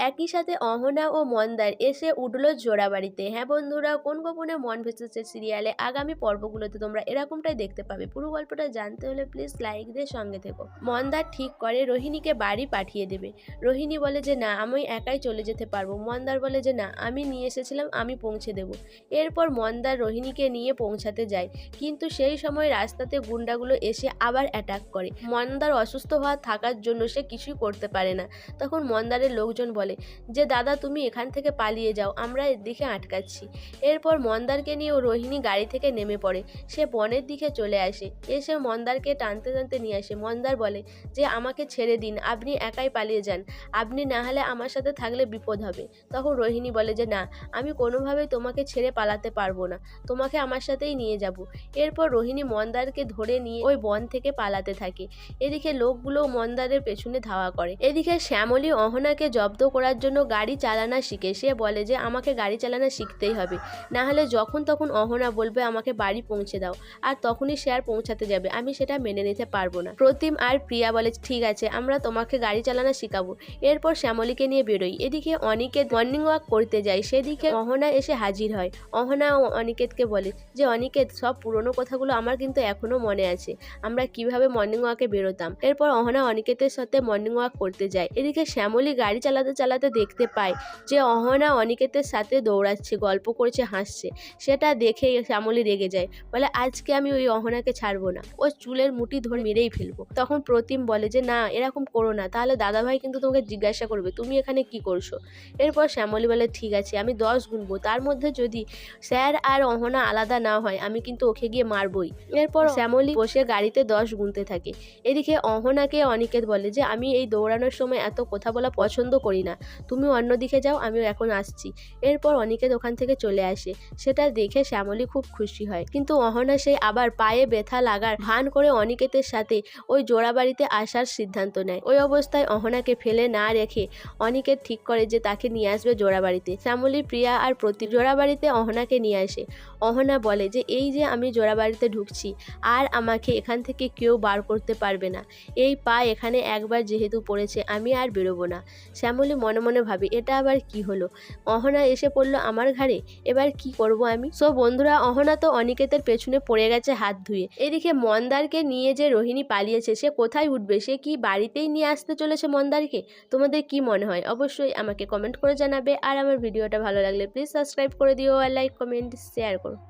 একই সাথে অহনা ও মন্দার এসে উঠল জোড়াবাড়িতে। হ্যাঁ বন্ধুরা, কোন গোপনে মন ভেসেছে সিরিয়ালে? আগামী পর্বগুলোতে তোমরা এরকমটাই দেখতে পাবে। পুরো গল্পটা জানতে হলে প্লিজ লাইক দিয়ে সঙ্গে থেকো। মন্দার ঠিক করে রোহিণীকে বাড়ি পাঠিয়ে দেবে। রোহিণী বলে যে, না, আমি একাই চলে যেতে পারব। মন্দার বলে যে, না, আমি নিয়ে এসেছিলাম, আমি পৌঁছে দেব। এরপর মন্দার রোহিণীকে নিয়ে পৌঁছাতে যায়। কিন্তু সেই সময় রাস্তাতে গুন্ডাগুলো এসে আবার অ্যাটাক করে। মন্দার অসুস্থ হওয়া থাকার জন্য সে কিছুই করতে পারে না। তখন মন্দারের লোকজন বলে যে, দাদা, তুমি এখান থেকে পালিয়ে যাও, আমরা এর দিকে আটকাচ্ছি। এরপর মন্দারকে নিয়ে ও রোহিণী গাড়ি থেকে নেমে পড়ে। সে বনের দিকে চলে আসে। এসে মন্দারকে টানতে টানতে নিয়ে আসে। মন্দার বলে যে, আমাকে ছেড়ে দিন, আপনি একাই পালিয়ে যান। আপনি না হলে আমার সাথে থাকলে বিপদ হবে। তখন রোহিণী বলে যে, না, আমি কোনোভাবেই তোমাকে ছেড়ে পালাতে পারব না। তোমাকে আমার সাথেই নিয়ে যাব। এরপর রোহিণী মন্দারকে ধরে নিয়ে ওই বন থেকে পালাতে থাকে। এদিকে লোকগুলো মন্দারের পেছনে ধাওয়া করে। এদিকে শ্যামলী, অহনাকে জব্দ করার জন্য গাড়ি চালানো শিখে। সে বলে যে, আমাকে গাড়ি চালানো শিখতেই হবে। না হলে যখন তখন অহনা বলবে, আমাকে বাড়ি পৌঁছে দাও। আর তখনই সে আর পৌঁছাতে যাবে। আমি সেটা মেনে নিতে পারব না। প্রতিম আর প্রিয়া বলে, ঠিক আছে, আমরা তোমাকে গাড়ি চালানো শেখাবো। এরপর শ্যামলীকে নিয়ে বেরোই। এদিকে অনিকেত মর্নিং ওয়াক করতে যায়। সেদিকে অহনা এসে হাজির হয়। অহনা অনিকেতকে বলে, যে, অনিকেত, সব পুরনো কথাগুলো আমার কিন্তু এখনও মনে আছে। আমরা কীভাবে মর্নিং ওয়াকে বেরোতাম? এরপর অহনা অনিকেতের সাথে মর্নিং ওয়াক করতে যায়। এদিকে শ্যামলী গাড়ি চালাতে চালাতে দেখতে পায় যে অহনা অনিকেতের সাথে দৌড়াচ্ছে, গল্প করছে, হাসছে। সেটা দেখে শ্যামলী রেগে যায়, বলে, আজকে আমি ওই অহনাকে ছাড়বো না। ও চুলের মুঠি ধরে মেরেই ফেলব। তখন প্রতিম বলে যে, না, এরকম করো না। তাহলে দাদাভাই কিন্তু তোমাকে জিজ্ঞাসা করবে, তুমি এখানে কি করছ? এরপর শ্যামলী বলে, ঠিক আছে, আমি দশ গুনবো। তার মধ্যে যদি স্যার আর অহনা আলাদা না হয়, আমি কিন্তু ওকে গিয়ে মারবই। এরপর শ্যামলী বসে গাড়িতে দশ গুনতে থাকে। এদিকে অহনাকে অনিকেত বলে যে, আমি এই দৌড়ানোর সময় এত কথা বলা পছন্দ করি না। তুমি অন্যদিকে যাও, আমিও এখন আসছি। এরপর অনিকেত ওখান থেকে চলে আসে। সেটা দেখে শ্যামলী খুব খুশি হয়। কিন্তু অহনা সেই আবার পায়ে ব্যথা লাগার ভান করে অনিকেতের সাথে ওই জোড়াবাড়িতে আসার সিদ্ধান্ত নেয়। ওই অবস্থায় অহনাকে ফেলে না রেখে অনিকেত ঠিক করে যে তাকে নিয়ে আসবে জোড়াবাড়িতে। শ্যামলী, প্রিয়া আর প্রতি জোড়াবাড়িতে অহনাকে নিয়ে আসে। অহনা বলে যে, এই যে আমি জোড়াবাড়িতে ঢুকছি, আর আমাকে এখান থেকে কেউ বার করতে পারবে না। এই পা এখানে একবার যেহেতু পড়েছে, আমি আর বেরোবো না। শ্যামলী মনে মনে ভাবে, এটা আবার কি হলো? অহনা এসে পড়ল, আমার ঘাড়ে? এবার কি করব আমি? সো বন্ধুরা, অহনা তো অনিকেতের পেছনে পড়ে গেছে হাত ধুয়ে। এদিকে মন্দারকে নিয়ে যে রোহিণী পালিয়েছে, সে কোথায় উঠবে? সে কি বাড়িতেই নিয়ে আসতে চলেছে মন্দারকে? তোমাদের কি মনে হয়? অবশ্যই আমাকে কমেন্ট করে জানাবে। আর আমার ভিডিওটা ভালো লাগলে প্লিজ সাবস্ক্রাইব করে দিও আর লাইক, কমেন্ট, শেয়ার করো।